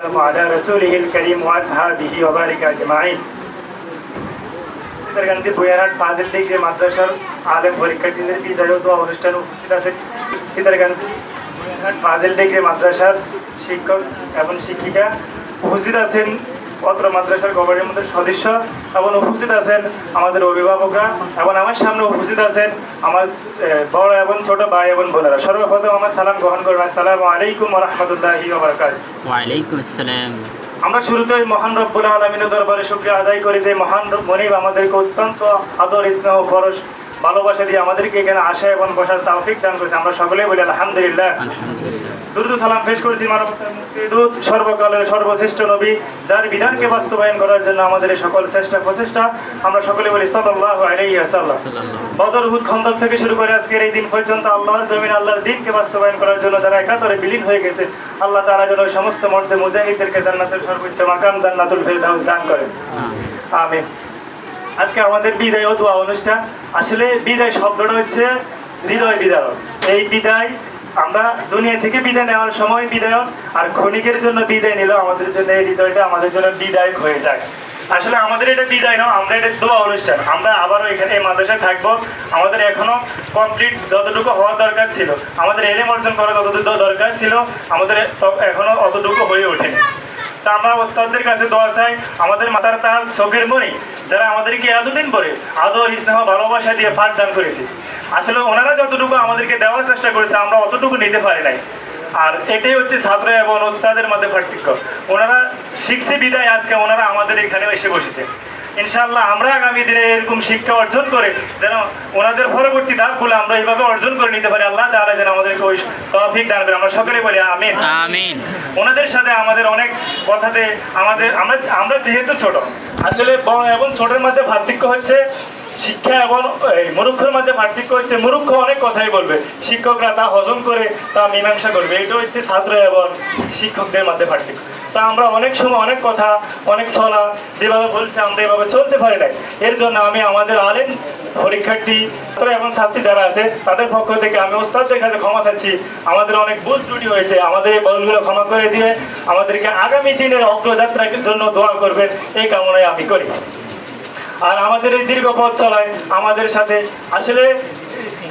وعلى رسوله الكريم وأصحابه وبارك أجمعين গান্ধী বইয়ারহাট ফাজিল degree মাদ্রাসার আলেম পরীক্ষার্থীদের বিদায় ও দোয়া অনুষ্ঠানে উপস্থিত আছেন গান্ধী বইয়ারহাট ফাজিল ডিগ্রি মাদ্রাসার শিক্ষক এবং শিক্ষিকা উপস্থিত আছেন অত্র মাদ্রাসার গভর্নমেন্টের সদস্য এবং উপস্থিত আছেন আমাদের অভিভাবকরা এবং আমার সামনে উপস্থিত আছেন আমার বড় এবং ছোট ভাই এবং বোনেরা। সর্বপ্রথম আমার সালাম গ্রহণ করবেন। আসসালামু আলাইকুম রহমতুল্লাহি ওয়ালাইকুম আসসালাম। আমরা শুরুতেই মহান রব্বুল আলমিনের দরবারে শুক্রিয়া আদায় করি যে মহান রব- মনিব আমাদেরকে অত্যন্ত আদর স্নেহ পরশ ভালোবাসা দিয়ে আমাদেরকে এখানে আসা এবং বসার তাওফিক দান করেছে। আমরা সকলেই বলি আলহামদুলিল্লাহ। দুরুদ সালাম পেশ করেছি মানবতার সর্বকালের সর্বশ্রেষ্ঠ নবী যার বিধানকে বাস্তবায়ন করার জন্য আমাদের সকল চেষ্টা প্রচেষ্টা। আমরা সকলে বলি সাল্লাল্লাহু বদর হুদ খন্দক থেকে শুরু করে আজকের এই দিন পর্যন্ত আল্লাহর জমিন আল্লাহর দিনকে বাস্তবায়ন করার জন্য যারা একাতরে বিলীন হয়ে গেছে আল্লাহ তারা যেন সমস্ত মর্দে মুজাহিদদেরকে জান্নাতের সর্বোচ্চ মাকাম জান্নাতুল ফেরদাউস দান করেন। আমিন। আজকে আমাদের বিদায় ও দোয়া অনুষ্ঠান। আসলে বিদায় শব্দটা হচ্ছে হৃদয় বিদারণ। এই বিদায় আমরা দুনিয়া থেকে বিদায় নেওয়ার সময় বিদায়ন আর ক্ষণিকের জন্য বিদায় নিলেও আমাদের জন্য এই হৃদয়টা আমাদের জন্য বিদায়ক হয়ে যায়। আসলে আমাদের এটা বিদায় নয়, আমরা এটা দোয়া অনুষ্ঠান। আমরা আবারও এখানে এই মাদ্রাসায় থাকব। আমাদের এখনও কমপ্লিট যতটুকু হওয়ার দরকার ছিল, আমাদের এলেম অর্জন করা যতটুকু দরকার ছিল, আমাদের এখনও অতটুকু হয়ে ওঠেনি। তা আমরা ওস্তাদদের কাছে দোয়া চাই, আমাদের মাতার তাজ শোকের মনি যারা আমাদেরকে এতদিন পরে আদর, স্নেহ, ভালোবাসা দিয়ে পাঠদান করেছে। আসলে ওনারা যতটুকু আমাদেরকে দেওয়ার চেষ্টা করেছে, আমরা অতটুকু নিতে পারি নাই। আর এটাই হচ্ছে ছাত্র এবং ওস্তাদের মধ্যে পার্থক্য। ওনারা শিখছে বিদায়, আজকে ওনারা আমাদের এখানে এসে বসেছে। ইনশাআল্লাহ আমরা আগামী দিনে এরকম শিক্ষা অর্জন করে যেন ওনাদের পরবর্তী ধাপগুলো আমরা এইভাবে অর্জন করে নিতে পারি। আল্লাহ তাআলা যেন আমাদেরকে ওই তৌফিক দান করে। আমরা সকলে বলি আমিন। আমিন। ওনাদের সাথে আমাদের অনেক কথাতে আমাদের আমরা আমরা যেহেতু ছোট আসলে বড় এবং ছোটের মাঝে পার্থক্য হচ্ছে শিক্ষা এবং মূর্খের মধ্যে পার্থক্য হচ্ছে মূর্খ অনেক কথাই বলবে। শিক্ষকরা তা হজম করে তা মীমাংসা করবে। এটা হচ্ছে ছাত্র এবং শিক্ষকদের মধ্যে পার্থক্য। তা আমরা অনেক সময় অনেক কথা, অনেক চলা যেভাবে বলছে, আমরা এভাবে চলতে পারি নাই। এর জন্য আমি আমাদের আলেম পরীক্ষার্থী, ছাত্র এবং ছাত্রী যারা আছে, তাদের পক্ষ থেকে আমি ওস্তাদদের কাছে ক্ষমা চাচ্ছি। আমাদের অনেক ভুল ত্রুটি হয়েছে। আমাদের এই ভুলগুলো ক্ষমা করে দিয়ে আমাদেরকে আগামী দিনের অগ্রযাত্রার জন্য দোয়া করবেন। এই কামনায় আমি করি। আর আমাদের এই দীর্ঘ পথ চলায় আমাদের সাথে। আসলে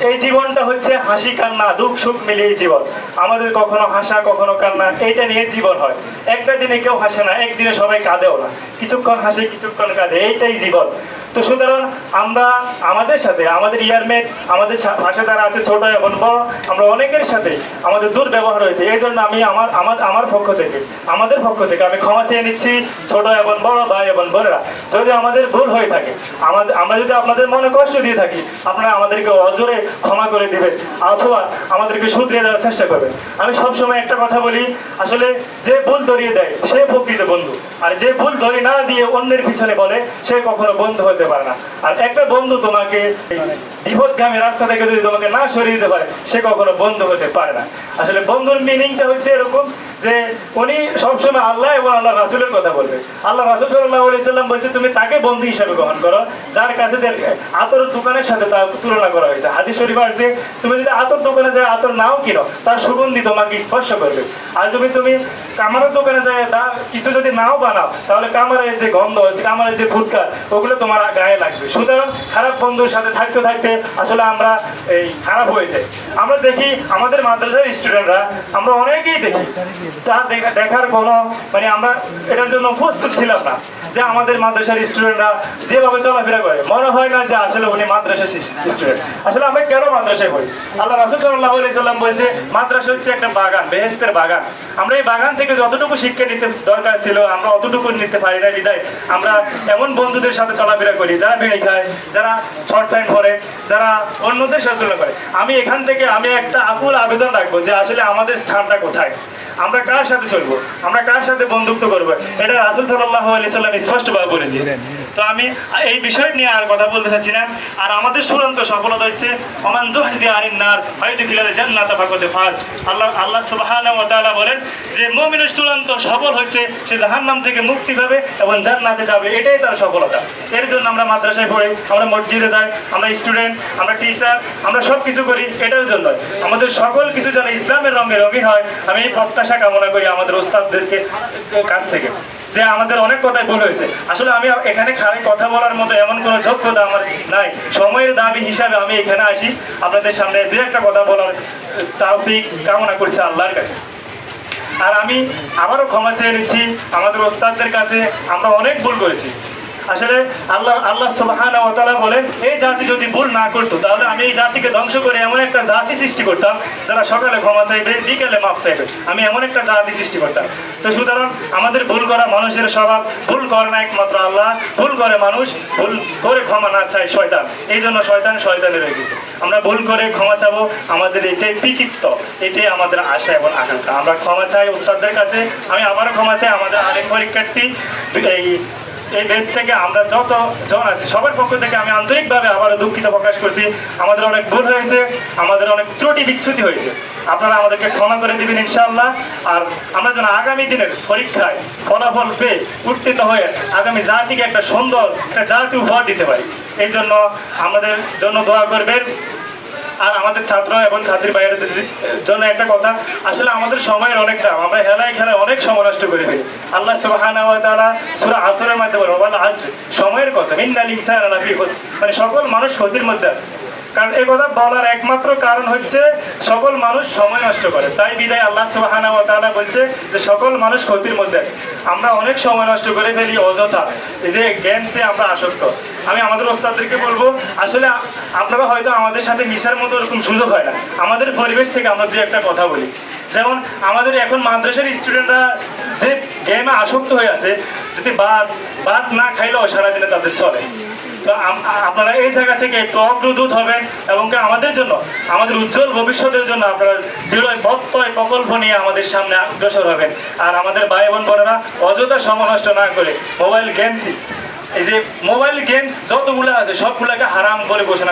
এই জীবনটা হচ্ছে হাসি, কান্না, দুঃখ, সুখ মিলিয়ে জীবন। আমাদের কখনো হাসা, কখনো কান্না, এইটা নিয়ে জীবন হয়। একটা দিনে কেউ হাসে না, একদিনে সবাই কাঁদেও না। কিছুক্ষণ হাসে, কিছুক্ষণ কাঁদে, এইটাই জীবন। তো সুতরাং আমরা আমাদের সাথে, আমাদের ইয়ারমেট আমাদের পাশে যারা আছে, ছোট এবং বড়, আমরা অনেকের সাথে আমাদের দুর্ব্যবহার হয়েছে। এই জন্য আমি আমার আমার আমার পক্ষ থেকে, আমাদের পক্ষ থেকে আমি ক্ষমা চেয়ে নিচ্ছি ছোট এবং বড়, ভাই এবং বোনেরা। যদি আমাদের ভুল হয়ে থাকে, আমাদের, আমরা যদি আপনাদের মনে কষ্ট দিয়ে থাকি, আপনারা আমাদেরকে অজরে ক্ষমা করে দিবেন। অথবা আমাদেরকে শুধরিয়ে দেওয়ার চেষ্টা করবেন। আমি সবসময় একটা কথা বলি, আসলে যে ভুল ধরিয়ে দেয়, সে প্রকৃত বন্ধু। আর যে ভুল ধরে না দিয়ে অন্যের পিছনে বলে, সে কখনো বন্ধু হতে পারে না। আর একটা বন্ধু তোমাকে বিপদগামী রাস্তা থেকে যদি তোমাকে না সরিয়ে দিতে পারে, সে কখনো বন্ধু হতে পারে না। আসলে বন্ধুর মিনিংটা হচ্ছে এরকম যে উনি সবসময় আল্লাহ এবং আল্লাহ রাসুলের কথা বলবে। আল্লাহ রাসুল সাল্লাহ আলি সাল্লাম বলছে, তুমি তাকে বন্ধু হিসাবে গ্রহণ করো, যার কাছে যে আতর দোকানের সাথে তার তুলনা করা হয়েছে। হাদিস শরীফ আসছে, তুমি যদি আতর দোকানে যায়, আতর নাও কিনো, তার সুগন্ধি তোমাকে স্পর্শ করবে। আর তুমি তুমি কামারের দোকানে যায় দা- কিছু যদি নাও বানাও, তাহলে কামারের যে গন্ধ, কামারের যে ফুটকা ওগুলো তোমার গায়ে লাগবে। সুতরাং খারাপ বন্ধুর সাথে থাকতে থাকতে আসলে আমরা এই খারাপ হয়ে যাই। আমরা দেখি আমাদের মাদ্রাসার স্টুডেন্টরা আমরা অনেকেই দেখি। তা দেখার কোনো মানে আমরা এটার জন্য প্রস্তুত ছিলাম না যে আমাদের মাদ্রাসার স্টুডেন্টরা যেভাবে চলাফেরা করে। মনে হয় না যে আসলে উনি স্টুডেন্ট। আসলে আমরা কেন মাদ্রাসায় আল্লাহ রাসুল সাল্লাহ সাল্লাম মাদ্রাসা হচ্ছে একটা বাগান বেহেস্তের বাগান। আমরা এই বাগান থেকে যতটুকু শিক্ষা নিতে দরকার ছিল, আমরা অতটুকু নিতে পারি না বিদায় আমরা এমন বন্ধুদের সাথে চলাফেরা করি, যারা বেড়ে খায়, যারা শর্ট টাইম করে, যারা অন্যদের সাথে করে। আমি এখান থেকে আমি একটা আকুল আবেদন রাখব যে আসলে আমাদের স্থানটা কোথায়? আমরা কার সাথে চলবো? আমরা কার সাথে বন্ধুত্ব করব? এটা রাসুল সাল্লাহ আলি সাল্লাম স্পষ্টভাবে বলে দিয়েছে তো আমি এই বিষয় নিয়ে আর কথা বলতে চাচ্ছি না। আর আমাদের চূড়ান্ত সফলতা হচ্ছে, ওমান জুহজি হয়তো খিলালে ফাজ। আল্লাহ আল্লাহ বলেন যে মুমিনের সফল হচ্ছে, সে জাহান্নাম থেকে মুক্তি পাবে এবং জান্নাতে যাবে। এটাই তার সফলতা। এর জন্য আমরা মাদ্রাসায় পড়ি, আমরা মসজিদে যাই, আমরা স্টুডেন্ট আমরা টিচার আমরা সব কিছু করি। এটার জন্য আমাদের সকল কিছু যেন ইসলামের রঙে রঙিন হয়, আমি প্রত্যাশা প্রশংসা কামনা করি আমাদের ওস্তাদদেরকে কাছ থেকে, যে আমাদের অনেক কথাই ভুল হয়েছে। আসলে আমি এখানে খালি কথা বলার মতো এমন কোনো যোগ্যতা আমার নাই। সময়ের দাবি হিসাবে আমি এখানে আসি। আপনাদের সামনে দু একটা কথা বলার তাওফিক কামনা করছি আল্লাহর কাছে। আর আমি আবারও ক্ষমা চেয়ে নিচ্ছি আমাদের ওস্তাদদের কাছে। আমরা অনেক ভুল করেছি। আসলে আল্লাহ আল্লাহ সুবাহান বলেন, এই জাতি যদি ভুল না করতো, তাহলে আমি এই জাতিকে ধ্বংস করে এমন একটা জাতি সৃষ্টি করতাম, যারা সকালে ক্ষমা চাইবে, বিকেলে মাপ চাইবে। আমি এমন একটা জাতি সৃষ্টি করতাম। তো সুতরাং আমাদের ভুল করা মানুষের স্বভাব, ভুল করে না একমাত্র আল্লাহ, ভুল করে মানুষ, ভুল করে ক্ষমা না চায় শয়তান। এই জন্য শয়তান শয়তানে রয়ে গেছে। আমরা ভুল করে ক্ষমা চাবো, আমাদের এটাই কৃতিত্ব, এটাই আমাদের আশা এবং আকাঙ্ক্ষা। আমরা ক্ষমা চাই ওস্তাদদের কাছে, আমি আবারও ক্ষমা চাই আমাদের আরেক পরীক্ষার্থী, এই এই দেশ থেকে আমরা যত জন আছি, সবার পক্ষ থেকে আমি আন্তরিকভাবে আবারও দুঃখিত প্রকাশ করছি। আমাদের অনেক ভুল হয়েছে, আমাদের অনেক ত্রুটি বিচ্ছুতি হয়েছে। আপনারা আমাদেরকে ক্ষমা করে দিবেন ইনশাআল্লাহ। আর আমরা যেন আগামী দিনের পরীক্ষায় ফলাফল পেয়ে উত্তীর্ণ হয়ে আগামী জাতিকে একটা সুন্দর একটা জাতি উপহার দিতে পারি। এই জন্য আমাদের জন্য দোয়া করবেন। আর আমাদের ছাত্র এবং ছাত্রী বাইরের জন্য একটা কথা, আসলে আমাদের সময়ের অনেকটা, আমরা হেলায় খেলায় অনেক সময় নষ্ট করে ফেলি। আল্লাহ সুবাহানা তাআলা আসরের মাধ্যমে বলে আসরে, সময়ের কথা লাফি খুসর। মানে সকল মানুষ ক্ষতির মধ্যে আছে। কারণ এই কথা বলার একমাত্র কারণ হচ্ছে সকল মানুষ সময় নষ্ট করে। তাই বিদায় আল্লাহ সুবহানাহু ওয়া তাআলা বলছে যে সকল মানুষ ক্ষতির মধ্যে আমরা অনেক সময় নষ্ট করে ফেলি অযথা। যে গেমসে আমরা আসক্ত। আমি আমাদের ওস্তাদদেরকে বলব, আসলে আপনারা হয়তো আমাদের সাথে মিশার মতো এরকম সুযোগ হয় না। আমাদের পরিবেশ থেকে আমরা দু একটা কথা বলি। যেমন আমাদের এখন মাদ্রাসার স্টুডেন্টরা যে গেমে আসক্ত হয়ে আছে, যদি ভাত ভাত না খাইলেও সারাদিনে তাদের চলে। তো আপনারা এই জায়গা থেকে একটু অগ্রদূত হবেন এবং আমাদের জন্য, আমাদের উজ্জ্বল ভবিষ্যতের জন্য আপনারা দৃঢ় বত্তয় প্রকল্প নিয়ে আমাদের সামনে অগ্রসর হবেন। আর আমাদের ভাই বোন বোনেরা অযথা সময় নষ্ট না করে মোবাইল গেমসই, এই যে মোবাইল গেমস যতগুলো আছে সবগুলোকে হারাম বলে ঘোষণা